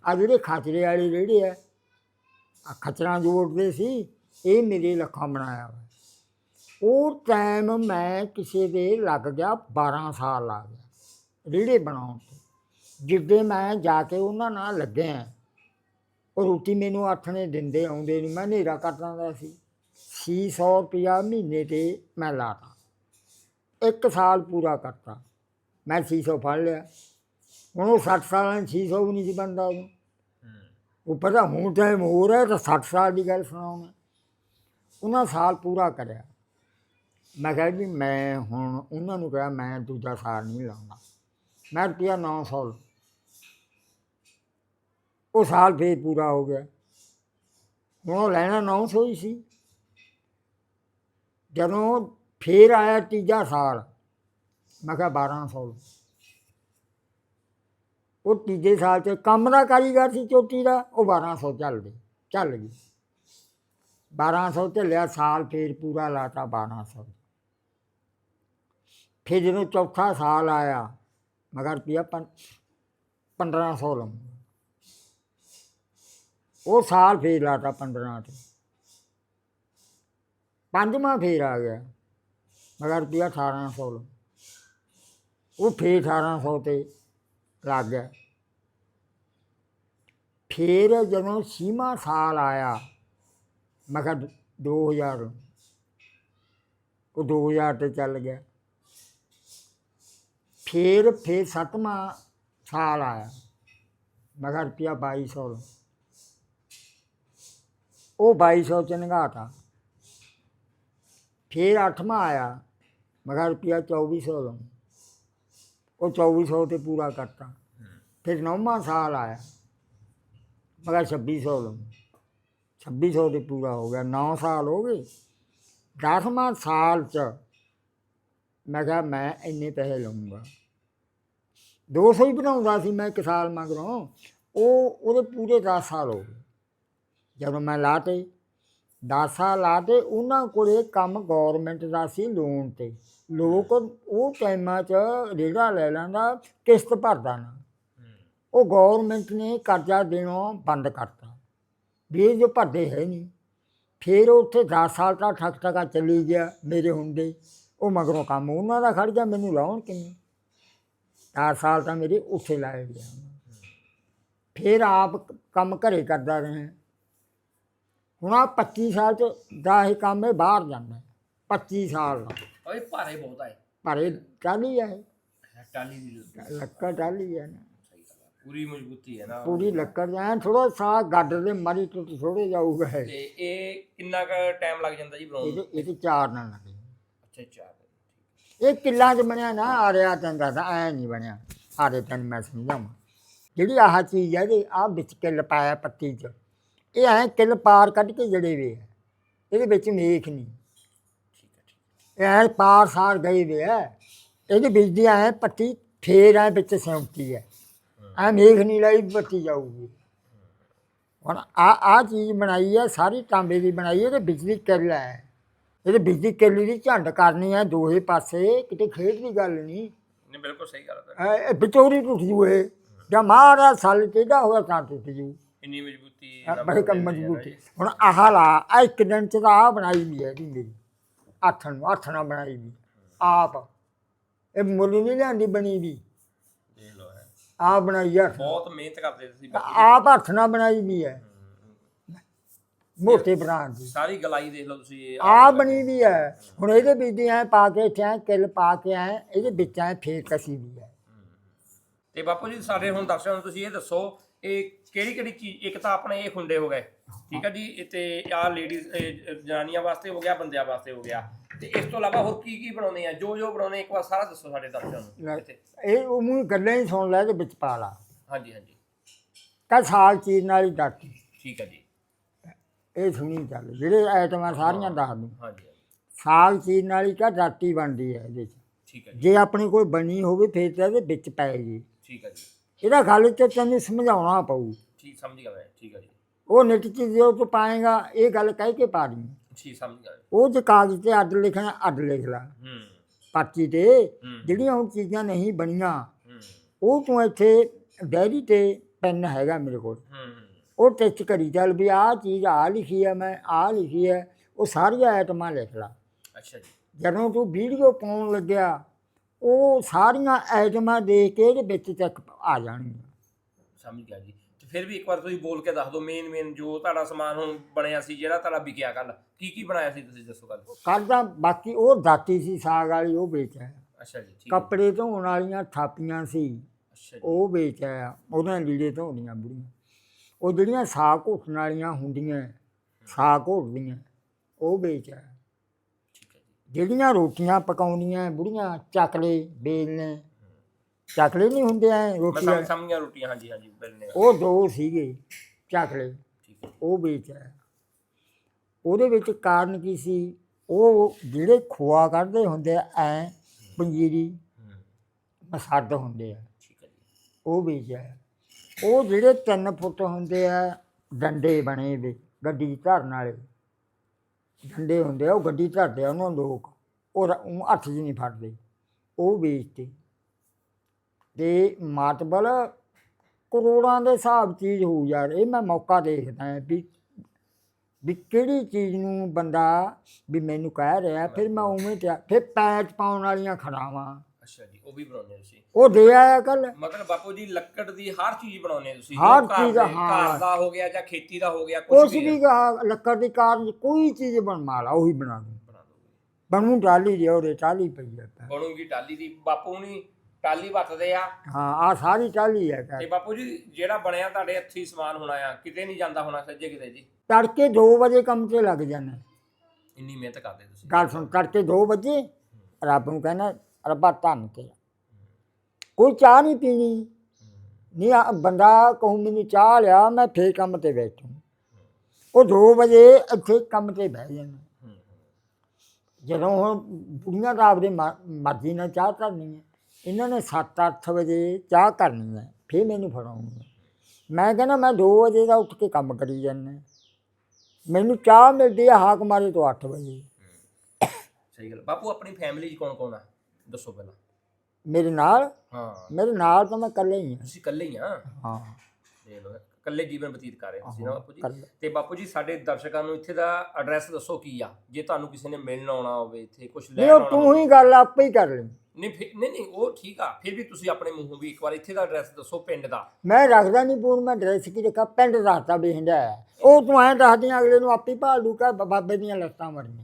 ਆ ਜਿਹੜੇ ਖਾਚਰੇ ਵਾਲੇ ਰੇੜੇ ਆ ਆ ਖਚਰਾਂ ਜੋੜਦੇ ਸੀ ਇਹ ਮੇਰੇ ਲੱਖਾਂ ਬਣਾਇਆ ਉਹ ਟਾਈਮ ਮੈਂ ਕਿਸੇ ਦੇ ਲੱਗ ਗਿਆ 12 ਸਾਲ ਲੱਗ ਗਿਆ ਰੇੜੇ ਬਣਾਉਣ ਤੇ ਜਿੱਦੇ ਮੈਂ ਜਾ ਕੇ ਉਹਨਾਂ ਨਾਲ ਲੱਗਿਆ। ਉਹ ਰੋਟੀ ਮੈਨੂੰ ਆਥਣੇ ਦਿੰਦੇ ਆਉਂਦੇ ਨਹੀਂ ਮੈਂ ਹਨੇਰਾ ਕਰਦਾ ਹੁੰਦਾ ਸੀ। 600 ਰੁਪਇਆ ਮਹੀਨੇ ਤੇ ਮੈਂ ਲਾਤਾ। ਇੱਕ ਸਾਲ ਪੂਰਾ ਕਰਤਾ। ਮੈਂ 600 ਫੜ ਲਿਆ। ਹੁਣ ਉਹ 60 ਸਾਲਾਂ 'ਚ 600 ਵੀ ਨਹੀਂ ਸੀ ਬਣਦਾ ਉਦੋਂ ਹੂੰ। ਉਹ ਪਤਾ ਹੁਣ ਟਾਈਮ ਹੋਰ ਹੈ ਤਾਂ 60 ਸਾਲ ਦੀ ਗੱਲ ਸੁਣਾਉਣਾ ਉਹਨਾਂ ਸਾਲ ਪੂਰਾ ਕਰਿਆ। ਮੈਂ ਕਿਹਾ ਜੀ ਮੈਂ ਹੁਣ ਉਹਨਾਂ ਨੂੰ ਕਿਹਾ ਮੈਂ ਦੂਜਾ ਸਾਲ ਨਹੀਂ ਲਾਉਂਦਾ। ਮੈਂ ਰੁਪਇਆ 900 ਲਊਂ। ਉਹ ਸਾਲ ਫੇਰ ਪੂਰਾ ਹੋ ਗਿਆ। ਹੁਣ ਉਹ ਲੈਣਾ ਅਨਾਉਂਸ ਹੋਈ ਸੀ। ਜਦੋਂ ਫੇਰ ਆਇਆ ਤੀਜਾ ਸਾਲ, ਮੈਂ ਕਿਹਾ 1200 ਲਊਂ। ਉਹ ਤੀਜੇ ਸਾਲ ਚ ਕੰਮ ਦਾ ਕਾਰੀਗਰ ਸੀ ਚੋਟੀ ਦਾ, ਉਹ 1200 ਚੱਲਦੇ ਚੱਲ ਗਈ 1200 ਤੇ ਲਿਆ, ਸਾਲ ਫੇਰ ਪੂਰਾ ਲਾਤਾ 1200 ਫਿਰ ਜਦੋਂ ਚੌਥਾ ਸਾਲ ਆਇਆ ਮਗਰ ਪਿਆ 1500 ਲਵਾਂਗਾ ਉਹ ਸਾਲ ਫੇਰ ਲਾਤਾ 15 ਤੇ। ਪੰਜਵਾਂ ਫੇਰ ਆ ਗਿਆ। ਮਗਰ ਪਿਆ 1800 ਲਵਾਂ ਉਹ ਫੇਰ 1800 ਤੇ ਲੱਗ ਗਿਆ। ਫਿਰ ਜਦੋਂ ਛੇਵਾਂ ਸਾਲ ਆਇਆ ਮੈਂ ਕਿਹਾ 2000 ਉਹ 2000 ਤੇ ਚੱਲ ਗਿਆ। ਫਿਰ ਫਿਰ ਸੱਤਵਾਂ ਸਾਲ ਆਇਆ। ਮੈਂ ਕਿਹਾ ਰੁਪਇਆ 2200 ਲਓ। ਉਹ 2200 ਚ ਨਗਾਤਾ ਫਿਰ ਅੱਠਵਾਂ ਆਇਆ, ਮੈਂ ਕਿਹਾ ਰੁਪਇਆ 2400 ਲਓ। ਉਹ 2400 ਤੇ ਪੂਰਾ ਕਰਤਾ। ਫਿਰ ਨੌਵਾਂ ਸਾਲ ਆਇਆ ਮਗਾ 2600 ਲਵਾਂ 2600 ਤੇ ਪੂਰਾ ਹੋ ਗਿਆ 9 ਸਾਲ ਹੋ ਗਏ। 10ਵਾਂ ਸਾਲ ਚ ਮੈਂ ਕਿਹਾ ਮੈਂ ਇੰਨੇ ਪੈਸੇ ਲਵਾਂਗਾ 200 ਹੀ ਬਣਾਉਂਦਾ ਸੀ ਮੈਂ ਇੱਕ ਸਾਲ ਮਗਰੋਂ। ਉਹ ਉਹਦੇ ਪੂਰੇ 10 ਸਾਲ ਹੋ ਗਏ। ਜਦੋਂ ਮੈਂ ਲਾਤੇ 10 ਸਾਲ ਲਾਤੇ, ਉਹਨਾਂ ਕੋਲੇ ਕੰਮ ਗਵਰਨਮੈਂਟ ਦਾ ਸੀ ਲੋਨ ਤੇ। ਲੋਕ ਉਹ ਟਾਈਮਾਂ 'ਚ ਰੇੜਾ ਲੈ ਲੈਂਦਾ, ਕਿਸ਼ਤ ਭਰਦਾ ਨਾ। ਉਹ ਗਵਰਨਮੈਂਟ ਨੇ ਕਰਜ਼ਾ ਦੇਣਾ ਬੰਦ ਕਰਤਾ। ਵੀ ਜੋ ਭਰਦੇ ਹੈ ਨਹੀਂ। ਫਿਰ ਉੱਥੇ 10 ਸਾਲ ਤੱਕ ਠੱਕ ਠਕਾ ਚੱਲੀ ਗਿਆ ਮੇਰੇ ਹੁੰਦੇ। ਉਹ ਮਗਰੋਂ ਕੰਮ ਉਹਨਾਂ ਦਾ ਖੜ ਗਿਆ, ਮੈਨੂੰ ਲਾਉਣ ਕਿੰਨੇ 10 ਸਾਲ ਤਾਂ ਮੇਰੇ ਉੱਥੇ ਲਾਏ ਗਿਆ। ਫਿਰ ਆਪ ਕੰਮ ਘਰੇ ਕਰਦਾ ਰਿਹਾ। ਹੁਣ ਆ 25 ਸਾਲ ਚ ਦਾ ਇਹ ਕੰਮ ਇਹ ਬਾਹਰ ਜਾਂਦਾ 25 ਸਾਲ ਦਾ। ਓਏ ਭਾਰੇ ਬਹੁਤ ਆਏ ਪਰ ਇਹ। ਟਾਲੀ ਹੈ ਟਾਲੀ ਦੀ ਲੱਕੜ। ਟਾਲੀ ਹੈ ਨਾ। ਪੂਰੀ ਮਜ਼ਬੂਤੀ ਹੈ ਨਾ। ਪੂਰੀ ਲੱਕੜ ਐ ਥੋੜਾ ਸਾ ਗੱਡ ਦੇ ਮਰੀ ਟੁੱਟ ਥੋੜੇ ਜਾਊਗਾ ਇਹ। ਤੇ ਇਹ ਕਿੰਨਾ ਕੁ ਟਾਈਮ ਲੱਗ ਜਾਂਦਾ ਜੀ ਬਣਾਉਣ ਨੂੰ? ਇਹਦੇ ਇਹਦੇ ਚਾਰ ਨਾਲ ਲੱਗੇ ਅੱਛਾ ਚਾਰ ਇਹ ਕਿੱਲਾਂ 'ਚ ਬਣਿਆ ਨਾ ਆਰਿਆ ਚੰਗਾ ਤਾਂ ਐ ਨਹੀਂ ਬਣਿਆ। ਆਰੇ ਤੈਨੂੰ ਮੈਂ ਸਮਝਾਵਾਂ। ਜਿਹੜੀ ਆਹ ਚੀਜ਼ ਹੈ ਇਹਦੇ ਆ ਵਿੱਚ ਕਿੱਲ ਪਾਇਆ ਪੱਤੀ 'ਚ। ਇਹ ਐ ਕਿੱਲ ਪਾਰ ਕੱਢ ਕੇ ਜੜੇ ਵੇ ਆ। ਇਹਦੇ ਵਿੱਚ ਮੇਖ ਨਹੀਂ ਠੀਕ ਹੈ ਠੀਕ ਹੈ। ਇਹ ਐਂ ਪਾਰ ਸਾਰ ਗਏ ਵੇ ਹੈ ਇਹਦੇ ਵਿੱਚ ਦੀ ਐ ਪੱਟੀ ਫੇਰ ਐ ਵਿੱਚ ਸਿਉਂਤੀ ਹੈ। ਐ ਮੇਖ ਨਹੀਂ ਲਈ ਬੱਤੀ ਜਾਊਗੀ। ਹੁਣ ਆ ਆ ਚੀਜ਼ ਬਣਾਈ ਹੈ ਸਾਰੀ ਤਾਂਬੇ ਦੀ ਬਣਾਈ ਇਹਦੇ ਵਿੱਚ ਦੀ ਕਿੱਲ ਹੈ ਇਹਦੇ ਦੀ ਕਿੱਲ ਦੀ ਝੰਡ ਕਰਨੀ ਹੈ ਦੋਹੇ ਪਾਸੇ ਕਿਤੇ ਖੇਡ ਦੀ ਗੱਲ ਨਹੀਂ ਨਹੀਂ ਬਿਲਕੁਲ ਸਹੀ ਗੱਲ ਹੈ ਇਹ ਵਿਚੋਰੀ ਟੁੱਟ ਜੂ ਇਹ ਜਾਂ ਮਾਰਾ ਸਾਲ ਤੇਦਾ ਹੋਇਆ ਤਾਂ ਟੁੱਟ ਜੂ। ਇੰਨੀ ਮਜ਼ਬੂਤੀ ਆ ਬੜੇ ਕੰਮ ਮਜ਼ਬੂਤੀ। ਹੁਣ ਆਹ ਲਾ ਆ ਇੱਕ ਦਿਨ ਚ ਤਾਂ ਆ ਬਣਾਈ ਵੀ ਹੈ ਮੇਰੀ ਆਥਣ ਨੂੰ ਆਥਣਾ ਬਣਾਈ ਵੀ। ਆਪ। ਇਹ ਮੁੱਲ ਨਹੀਂ ਲਿਆਂਦੀ ਬਣੀ ਵੀ। ਦੇਖ ਲਓ ਹੈ। ਬਣਾਈ ਆ। ਬਹੁਤ ਮਿਹਨਤ ਕਰਦੇ ਤੁਸੀਂ ਆਪ ਹੱਥ ਨਾਲ ਬਣਾਈ ਵੀ ਹੈ। ਮੋਟੇ ਬਰਾਂ ਦੀ। ਸਾਰੀ ਗਲਾਈ ਦੇਖ ਲਓ ਤੁਸੀਂ ਆ ਬਣੀ ਵੀ ਹੈ। ਹੁਣ ਇਹਦੇ ਵਿੱਚ ਐ ਪਾ ਕੇ ਇੱਥੇ ਐਂ ਕਿੱਲ ਪਾ ਕੇ ਐ ਇਹਦੇ ਵਿੱਚ ਐ ਫੇਰ ਕਸੀ ਵੀ ਹੈ। ਤੇ ਬਾਪੂ ਜੀ ਸਾਡੇ ਹੁਣ ਦਰਸ਼ਕਾਂ ਨੂੰ ਤੁਸੀਂ ਇਹ ਦੱਸੋ ਇਹ ਕਿਹੜੀ ਕਿਹੜੀ ਚੀਜ਼ ਇੱਕ ਤਾਂ ਆਪਣੇ ਇਹ ਖੁੰਡੇ ਹੋ ਗਏ ਠੀਕ ਹੈ ਜੀ ਤੇ ਆ ਲੇਡੀਜ਼ ਜਨਾਨੀਆਂ ਵਾਸਤੇ ਹੋ ਗਿਆ ਬੰਦਿਆਂ ਵਾਸਤੇ ਹੋ ਗਿਆ। ਤੇ ਇਸ ਤੋਂ ਇਲਾਵਾ ਹੋਰ ਕੀ ਕੀ ਬਣਾਉਂਦੇ ਆ? ਜੋ ਜੋ ਬਣਾਉਂਦੇ ਇੱਕ ਵਾਰ ਸਾਰਾ ਦੱਸੋ ਸਾਡੇ ਦਰਸ਼ਕਾਂ ਨੂੰ। ਇਹ ਉਹ ਮੂੰਹ ਗੱਲਾਂ ਹੀ ਸੁਣ ਲੈ ਤੇ ਵਿੱਚ ਪਾ ਲਾ। ਹਾਂਜੀ ਹਾਂਜੀ। ਕਾ ਸਾਲ ਚੀਰ ਨਾਲ ਹੀ ਡਾਟੀ ਠੀਕ ਹੈ ਜੀ। ਇਹ ਸੁਣੀ ਚੱਲ ਜਿਹੜੇ ਆਈਟਮਾਂ ਸਾਰੀਆਂ ਦੱਸ ਦੂੰ। ਹਾਂਜੀ ਸਾਗ ਚੀਜ਼ ਨਾਲ ਹੀ ਕਾ ਡਾਟੀ ਬਣਦੀ ਹੈ ਇਹਦੇ 'ਚ। ਠੀਕ ਹੈ ਜੀ। ਜੇ ਆਪਣੀ ਕੋਈ ਬਣੀ ਹੋਵੇ ਫਿਰ ਤਾਂ ਇਹਦੇ ਵਿੱਚ ਪਏਗੀ ਠੀਕ ਹੈ ਜੀ। ਇਹਦਾ ਗੱਲ ਤੇ ਤੈਨੂੰ ਸਮਝਾਉਣਾ ਪਊ। ਠੀਕ ਸਮਝ ਗਿਆ ਮੈਂ ਠੀਕ ਹੈ ਜੀ। ਉਹ ਨਿੱਤ ਚ ਜੋ ਤੂੰ ਪਾਏਗਾ ਇਹ ਗੱਲ ਕਹਿ ਕੇ ਪਾ ਦੀ ਠੀਕ ਸਮਝ ਗਿਆ ਉਹ ਜੇ ਕਾਗਜ਼ ਤੇ ਅੱਡ ਲਿਖਣਾ ਅੱਡ ਲਿਖ ਲੈ। ਹੂੰ। ਪਰਚੀ ਤੇ ਜਿਹੜੀਆਂ ਹੁਣ ਚੀਜ਼ਾਂ ਨਹੀਂ ਬਣੀਆਂ ਉਹ ਤੂੰ ਇੱਥੇ ਡੈਰੀ ਤੇ ਪੈਨ ਹੈਗਾ ਮੇਰੇ ਕੋਲ। ਉਹ ਟੈਸਟ ਕਰੀ ਚੱਲ ਵੀ ਆਹ ਚੀਜ਼ ਆ ਲਿਖੀ ਹੈ ਮੈਂ ਆ ਲਿਖੀ ਹੈ ਉਹ ਸਾਰੀਆਂ ਆਈਟਮਾਂ ਲਿਖ ਲਾ। ਅੱਛਾ ਜੀ। ਜਦੋਂ ਤੂੰ ਵੀਡੀਓ ਪਾਉਣ ਲੱਗਿਆ ਉਹ ਸਾਰੀਆਂ ਆਈਟਮਾਂ ਦੇਖ ਕੇ ਇਹਦੇ ਵਿੱਚ ਚੱਕ ਆ ਜਾਣਗੀਆਂ। ਸਮਝ ਗਿਆ ਜੀ। ਤੇ ਫਿਰ ਵੀ ਇੱਕ ਵਾਰ ਤੁਸੀਂ ਬੋਲ ਕੇ ਦੱਸ ਦਿਓ ਮੇਨ ਮੇਨ ਜੋ ਤੁਹਾਡਾ ਸਮਾਨ ਹੁਣ ਬਣਿਆ ਸੀ ਜਿਹੜਾ ਤੁਹਾਡਾ ਵਿਕਿਆ ਕੱਲ ਕੀ ਕੀ ਬਣਾਇਆ ਸੀ ਤੁਸੀਂ ਦੱਸੋ ਕੱਲ ਕਰਦਾ ਬਾਕੀ ਉਹ ਦਾਤੀ ਸੀ ਸਾਗ ਵਾਲੀ ਉਹ ਵੇਚਿਆ। ਅੱਛਾ ਜੀ ਠੀਕ ਹੈ। ਕੱਪੜੇ ਧੋਣ ਵਾਲੀਆਂ ਥਾਪੀਆਂ ਸੀ ਅੱਛਾ ਜੀ। ਉਹ ਵੇਚਿਆ ਉਹਨਾਂ ਲੀੜੇ ਧੋਣੀਆਂ ਬੁੜੀਆਂ। ਉਹ ਜਿਹੜੀਆਂ ਸਾਗ ਘੋਟਣ ਵਾਲੀਆਂ ਹੁੰਦੀਆਂ ਸਾਗ ਘੋਟਦੀਆਂ ਉਹ ਵੇਚਿਆ। ਹੈ ਜੀ ਜਿਹੜੀਆਂ ਰੋਟੀਆਂ ਪਕਾਉਂਦੀਆਂ ਬੁੜੀਆਂ ਚਕਲੇ ਬੇਲਨੇ ਚਕਲੇ ਨਹੀਂ ਹੁੰਦੇ ਐ ਸਮਝ ਗਿਆ ਰੋਟੀਆਂ ਹਾਂਜੀ ਹਾਂਜੀ ਬਿਲਨੇ ਉਹ ਦੋ ਸੀਗੇ ਚਕਲੇ। ਠੀਕ ਹੈ। ਉਹ ਵੇਚਿਆ ਉਹਦੇ ਵਿੱਚ ਕਾਰਨ ਕੀ ਸੀ? ਉਹ ਜਿਹੜੇ ਖੋਆ ਕੱਢਦੇ ਹੁੰਦੇ ਆ ਐ ਪੰਜੀਰੀ ਹੂੰ। ਮਸੱਦ ਹੁੰਦੇ ਆ। ਠੀਕ ਹੈ ਜੀ। ਉਹ ਵੇਚਿਆ ਉਹ ਜਿਹੜੇ 3 ਫੁੱਟ ਹੁੰਦੇ ਆ ਡੰਡੇ ਬਣੇ ਵੇ ਗੱਡੀ ਧਰਨ ਵਾਲੇ। ਡੰਡੇ ਹੁੰਦੇ ਆ, ਉਹ ਗੱਡੀ 'ਚ ਧਰਦੇ ਆ ਉਹਨਾਂ ਲੋਕ। ਉਹ ਰ- ਊਂ ਹੱਥ 'ਚ ਨਹੀਂ ਫੜਦੇ। ਉਹ ਵੇਚਤੇ ਤੇ ਮਾਤਬਲ ਕਰੋੜਾਂ ਦੇ ਹਿਸਾਬ ਚੀਜ਼ ਹੋਊ ਯਾਰ, ਇਹ ਮੈਂ ਮੌਕਾ ਦੇਖਦਾ ਹਾਂ ਵੀ ਵੀ ਕਿਹੜੀ ਚੀਜ਼ ਨੂੰ ਬੰਦਾ ਵੀ ਮੈਨੂੰ ਕਹਿ ਰਿਹਾ, ਫਿਰ ਮੈਂ ਉਵੇਂ ਤੇ ਫਿਰ ਪੈਚ ਪਾਉਣ ਵਾਲੀਆਂ ਖੜਾਵਾਂ। ਅੱਛਾ ਜੀ ਉਹ ਵੀ ਬਣਾਉਂਦੇ ਤੁਸੀਂ? ਉਹ ਦੇ ਆਇਆ ਕੱਲ ਮਤਲਬ ਬਾਪੂ ਜੀ ਲੱਕੜ ਦੀ ਹਰ ਚੀਜ਼ ਬਣਾਉਂਦੇ ਤੁਸੀਂ? ਹਰ ਜੋ ਘਰ ਚੀਜ਼, ਦੇ- ਹਾਂ। ਘਰ ਦਾ ਹੋ ਗਿਆ ਜਾਂ ਖੇਤੀ ਦਾ ਹੋ ਗਿਆ ਕੁਛ ਕੁਝ ਵੀ ਵੀ ਗਾ- ਲੱਕੜ ਦੀ ਕਾਰ ਕੋਈ ਚੀਜ਼ ਬਣਵਾ ਲਾ ਉਹੀ ਬਣਾ ਦੂੰ ਬਣਾ ਦੋਗੇ ਬਣੂ ਟਾਲੀ ਦੇ ਉਹਦੇ ਟਾਲੀ ਪਈ ਹੈ ਤਾਂ। ਬਣੂਗੀ ਟਾਲੀ ਦੀ ਬਾਪੂ ਨਹੀਂ ਟਾਲੀ ਵਰਤਦੇ ਆ। ਹਾਂ ਆ ਸਾਰੀ ਟਾਲੀ ਹੈ। ਤੇ ਬਾਪੂ ਜੀ ਜਿਹੜਾ ਬਣਿਆ ਤੁਹਾਡੇ ਹੱਥੀ ਸਮਾਨ ਹੋਣਾ ਆ ਕਿਤੇ ਨਹੀਂ ਜਾਂਦਾ ਹੋਣਾ ਸੱਜੇ ਕਿਤੇ ਜੀ? ਤੜਕੇ 2 ਵਜੇ ਕੰਮ ਤੇ ਲੱਗ ਜਾਣਾ ਇੰਨੀ ਮਿਹਨਤ ਕਰਦੇ ਤੁਸੀਂ। ਗੱਲ ਸੁਣ ਤੜਕੇ 2 ਵਜੇ ਰੱਬ ਨੂੰ ਕਹਿਣਾ ਰੱਬਾ ਧੰਨ ਤੇ ਕੋਈ ਚਾਹ ਨਹੀਂ ਪੀਣੀ। ਨਹੀਂ, ਆ ਬੰਦਾ ਕਹੂੰ ਮੈਨੂੰ ਚਾਹ ਲਿਆ, ਮੈਂ ਫੇਰ ਕੰਮ ਤੇ ਬੈਠੂ। ਉਹ 2 ਵਜੇ ਇੱਥੇ ਕੰਮ ਤੇ ਬਹਿ ਜਾਣਾ ਜਦੋਂ ਹੁਣ ਬੁੜੀਆਂ ਤਾਂ ਆਪਦੇ ਮ- ਮਰਜ਼ੀ ਨਾਲ ਚਾਹ ਧਰਨੀ ਹੈ। ਇਹਨਾਂ ਨੇ 7-8 ਵਜੇ ਚਾਹ ਕਰਨੀ ਹੈ, ਫਿਰ ਮੈਨੂੰ ਫੜਾਉਣੀ ਹੈ। ਮੈਂ ਕਹਿੰਦਾ, ਮੈਂ 2 ਵਜੇ ਦਾ ਉੱਠ ਕੇ ਕੰਮ ਕਰੀ ਜਾਂਦਾ। ਮੈਨੂੰ ਚਾਹ ਮਿਲਦੀ ਹੈ ਹਾਕ ਮਾਰੇ ਤੋਂ 8 ਵਜੇ। ਸਹੀ ਗੱਲ ਬਾਪੂ, ਆਪਣੀ ਫੈਮਿਲੀ 'ਚ ਕੌਣ ਕੌਣ ਆ? ਦੱਸੋ ਪਹਿਲਾਂ। ਮੇਰੇ ਨਾਲ? ਹਾਂ। ਮੇਰੇ ਨਾਲ ਤਾਂ ਮੈਂ ਇਕੱਲੇ ਹੀ ਹਾਂ। ਤੁਸੀਂ ਇਕੱਲੇ ਹੀ ਆ ਹਾਂ। ਦੇਖ ਲਓ ਇਕੱਲੇ ਜੀਵਨ ਬਤੀਤ ਕਰ ਰਹੇ ਹੋ ਤੁਸੀਂ ਨਾ ਬਾਪੂ ਜੀ। ਇਕੱਲੇ। ਤੇ ਬਾਪੂ ਜੀ ਸਾਡੇ ਦਰਸ਼ਕਾਂ ਨੂੰ ਇੱਥੇ ਦਾ ਐਡਰੈਸ ਦੱਸੋ ਕੀ ਆ? ਜੇ ਤੁਹਾਨੂੰ ਕਿਸੇ ਨੇ ਮਿਲਣ ਆਉਣਾ ਹੋਵੇ ਇੱਥੇ ਕੁਝ ਨਹੀਂ ਲੈਣ ਉਹ ਆਉਣਾ ਤੂੰ ਹੋਵੇ। ਹੀ ਗੱਲ ਆਪੇ ਹੀ ਕਰ ਲਈ ਨਹੀਂ ਫਿਰ- ਨਹੀਂ ਨਹੀਂ ਉਹ ਠੀਕ ਆ। ਫਿਰ ਵੀ ਤੁਸੀਂ ਆਪਣੇ ਮੂੰਹੋਂ ਵੀ ਇੱਕ ਵਾਰ ਇੱਥੇ ਦਾ ਐਡਰੈਸ ਦੱਸੋ ਪਿੰਡ ਦਾ। ਮੈਂ ਰੱਖਦਾ ਨਹੀਂ ਪੂਰ ਮੈਂ ਡਰੈਸ ਕੀ ਰੱਖਾ? ਪਿੰਡ ਰੱਖਦਾ ਬੇਹਿੰਦਾ। ਉਹ ਤੂੰ ਐਂ ਦੱਸਦੀ ਅਗਲੇ ਨੂੰ ਆਪੇ ਭਾਲ ਲੂ ਕਾ ਬਾਬੇ ਦੀਆਂ ਲੱਤਾਂ ਜੀ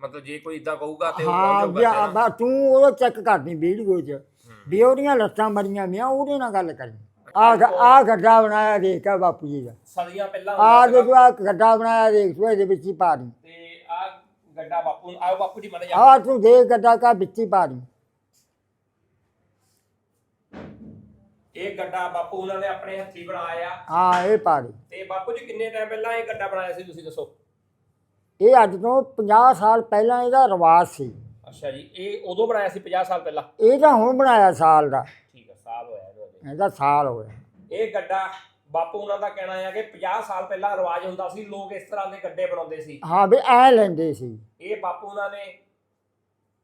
ਮਤਲਬ ਜੇ ਕੋਈ ਇਦਾਂ ਕਹੂਗਾ ਤੇ ਉਹ ਹਾਂ ਪਹੁੰਚ ਵੀ ਜਾਊਗਾ ਆ- ਬਾ ਤੂੰ ਉਹ ਚੈੱਕ ਕਰਦੀ ਵੀਡੀਓ 'ਚ ਵੀ ਉਹਦੀਆਂ ਲੱਤਾਂ ਮਰੀਆਂ ਮੀਆਂ ਉਹਦੇ ਨਾਲ ਗੱਲ ਕਰੀ ਆ ਆ ਗੱਡਾ ਬਣਾਇਆ ਦੇਖ ਆ ਬਾਪੂ ਜੀ ਦਾ। ਸਦੀਆਂ ਪਹਿਲਾਂ ਆ ਹੁੰਦਾ ਆ ਗੱਡਾ ਬਣਾਇਆ ਦੇਖ ਤੂੰ ਇਹਦੇ ਵਿੱਚ ਹੀ ਪਾ ਦੀ ਤੇ ਆ ਗੱਡਾ ਬਾਪੂ ਨੂੰ ਆਓ ਬਾਪੂ ਜੀ ਜਾ ਆ ਤੂੰ ਦੇ ਗੱਡਾ ਕਾ ਵਿੱਚ ਹੀ ਪਾ ਦੀ ਇਹ ਗੱਡਾ ਬਾਪੂ ਉਹਨਾਂ ਨੇ ਆਪਣੇ ਹੱਥੀ ਬਣਾਇਆ। ਹਾਂ ਇਹ ਪਾ ਦੀ ਤੇ ਬਾਪੂ ਜੀ ਕਿੰਨੇ ਟਾਈਮ ਪਹਿਲਾਂ ਇਹ ਗੱਡਾ ਬਣਾਇਆ ਸੀ ਤੁਸੀਂ ਦੱਸੋ? ਇਹ ਅੱਜ ਤੋਂ 50 ਸਾਲ ਪਹਿਲਾਂ ਇਹਦਾ ਰਿਵਾਜ ਸੀ। ਅੱਛਾ ਜੀ ਇਹ ਉਦੋਂ ਬਣਾਇਆ ਸੀ 50 ਸਾਲ ਪਹਿਲਾਂ? ਇਹ ਤਾਂ ਹੁਣ ਬਣਾਇਆ ਸਾਲ ਦਾ। ਠੀਕ ਹੈ ਸਾਲ ਹੋਇਆ ਇਹਨੂੰ ਅਜੇ। ਇਹਦਾ ਸਾਲ ਹੋਇਆ। ਇਹ ਗੱਡਾ ਬਾਪੂ ਉਹਨਾਂ ਦਾ ਕਹਿਣਾ ਹੈ ਕਿ 50 ਸਾਲ ਪਹਿਲਾਂ ਰਿਵਾਜ ਹੁੰਦਾ ਸੀ ਲੋਕ ਇਸ ਤਰ੍ਹਾਂ ਦੇ ਗੱਡੇ ਬਣਾਉਂਦੇ ਸੀ। ਹਾਂ ਵੀ ਐ ਲੈਂਦੇ ਸੀ। ਇਹ ਬਾਪੂ ਉਹਨਾਂ ਨੇ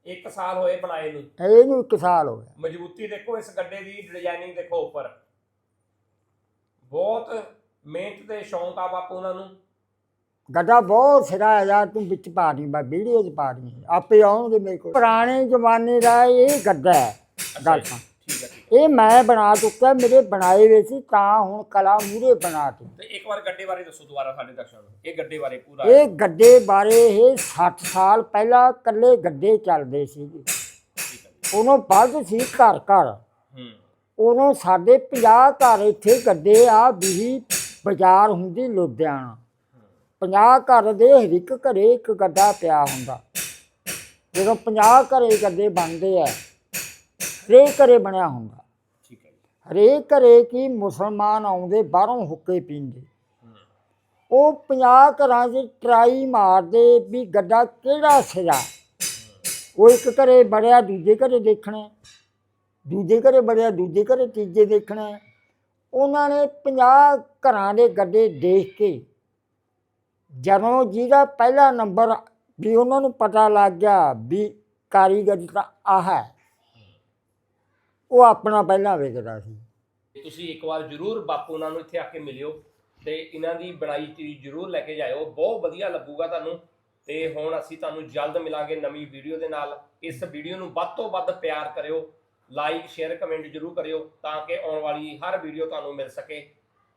1 ਸਾਲ ਹੋਏ ਬਣਾਏ ਨੂੰ। ਇਹਨੂੰ ਇੱਕ ਸਾਲ ਹੋ ਗਿਆ ਮਜ਼ਬੂਤੀ ਦੇਖੋ ਇਸ ਗੱਡੇ ਦੀ ਡਿਜ਼ਾਈਨਿੰਗ ਦੇਖੋ ਉੱਪਰ। ਬਹੁਤ ਮਿਹਨਤ ਤੇ ਸ਼ੌਂਕ ਆ ਬਾਪੂ ਉਹਨਾਂ ਨੂੰ। ਗੱਡਾ ਬਹੁਤ ਸਿਰਾ ਹੈ ਯਾਰ ਤੂੰ ਵਿੱਚ ਪਾ ਦੀ ਬਾ ਵੀਡੀਓ ਚ ਪਾ ਦੀ। ਆਪੇ ਆਉਣਗੇ ਮੇਰੇ ਕੋਲ। ਪੁਰਾਣੇ ਜ਼ਮਾਨੇ ਦਾ ਇਹ ਗੱਡਾ ਹੈ। ਗੱਲ ਜੀ, ਸੁਣ। ਠੀਕ ਹੈ ਠੀਕ ਇਹ ਮੈਂ ਬਣਾ ਚੁੱਕਾ ਮੇਰੇ ਬਣਾਏ ਵੇ ਸੀ ਤਾਂ ਹੁਣ ਕਲਾ ਮੂਰੇ ਬਣਾਤੀ ਹੈ। ਤੇ ਇੱਕ ਵਾਰ ਗੱਡੇ ਬਾਰੇ ਦੱਸੋ ਦੁਬਾਰਾ ਸਾਡੇ ਦਰਸ਼ਕਾਂ ਨੂੰ। ਇਹ ਗੱਡੇ ਬਾਰੇ ਪੂਰਾ ਇਹ ਗੱਡੇ ਬਾਰੇ ਇਹ 60 ਸਾਲ ਪਹਿਲਾਂ ਕੱਲੇ ਗੱਡੇ ਚੱਲਦੇ ਸੀ ਠੀਕ ਹੈ ਜੀ। ਉਹਨੂੰ ਬਲਦ ਸੀ ਘਰ ਘਰ। ਹੂੰ। ਉਹਨੂੰ ਸਾਡੇ 50 ਘਰ ਇੱਥੇ ਗੱਡੇ ਆ ਵੀ ਬਾਜ਼ਾਰ ਹੁੰਦੀ ਲੁਧਿਆਣਾ। 50 ਘਰ ਦੇ ਹਰ ਇੱਕ ਘਰੇ ਇੱਕ ਗੱਡਾ ਪਿਆ ਹੁੰਦਾ। ਜਦੋਂ 50 ਘਰੇ ਗੱਡੇ ਬਣਦੇ ਆ ਹਰੇਕ ਘਰੇ ਬਣਿਆ ਹੁੰਦਾ। ਠੀਕ ਹੈ ਹਰੇਕ ਘਰੇ ਕੀ ਮੁਸਲਮਾਨ ਆਉਂਦੇ ਬਾਹਰੋਂ ਹੁੱਕੇ ਪੀਂਦੇ। ਉਹ 50 ਘਰਾਂ 'ਚ ਟਰਾਈ ਮਾਰਦੇ ਵੀ ਗੱਡਾ ਕਿਹੜਾ ਸਿਰਾ? ਉਹ ਇੱਕ ਘਰੇ ਬੜਿਆ ਦੂਜੇ ਘਰੇ ਦੇਖਣਾ। ਦੂਜੇ ਘਰੇ ਬੜਿਆ ਦੂਜੇ ਘਰੇ ਤੀਜੇ ਦੇਖਣਾ। ਉਹਨਾਂ ਨੇ 50 ਘਰਾਂ ਦੇ ਗੱਡੇ ਦੇਖ ਕੇ ਜਦੋਂ ਜਿਹਦਾ ਪਹਿਲਾ ਨੰਬਰ ਵੀ ਉਹਨਾਂ ਨੂੰ ਪਤਾ ਲੱਗ ਗਿਆ ਵੀ ਕਾਰੀਗਰ ਤਾਂ ਆਹ ਹੈ। ਉਹ ਆਪਣਾ ਪਹਿਲਾਂ ਵੇਚਦਾ ਸੀ। ਤੁਸੀਂ ਇੱਕ ਵਾਰ ਜਰੂਰ ਬਾਪੂ ਉਹਨਾਂ ਨੂੰ ਇੱਥੇ ਆ ਕੇ ਮਿਲਿਓ ਤੇ ਇਹਨਾਂ ਦੀ ਬਣਾਈ ਚੀਜ਼ ਜਰੂਰ ਲੈ ਕੇ ਜਾਇਓ। ਬਹੁਤ ਵਧੀਆ ਲੱਗੂਗਾ ਤੁਹਾਨੂੰ ਤੇ ਹੁਣ ਅਸੀਂ ਤੁਹਾਨੂੰ ਜਲਦ ਮਿਲਾਂਗੇ ਨਵੀਂ ਵੀਡੀਓ ਦੇ ਨਾਲ। ਇਸ ਵੀਡੀਓ ਨੂੰ ਵੱਧ ਤੋਂ ਵੱਧ ਪਿਆਰ ਕਰਿਓ, ਲਾਈਕ, ਸ਼ੇਅਰ, ਕਮੈਂਟ ਜਰੂਰ ਕਰਿਓ ਤਾਂ ਕਿ ਆਉਣ ਵਾਲੀ ਹਰ ਵੀਡੀਓ ਤੁਹਾਨੂੰ ਮਿਲ ਸਕੇ।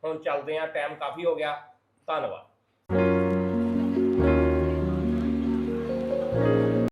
ਹੁਣ ਚੱਲਦੇ ਹਾਂ, ਟਾਈਮ ਕਾਫੀ ਹੋ ਗਿਆ। ਧੰਨਵਾਦ।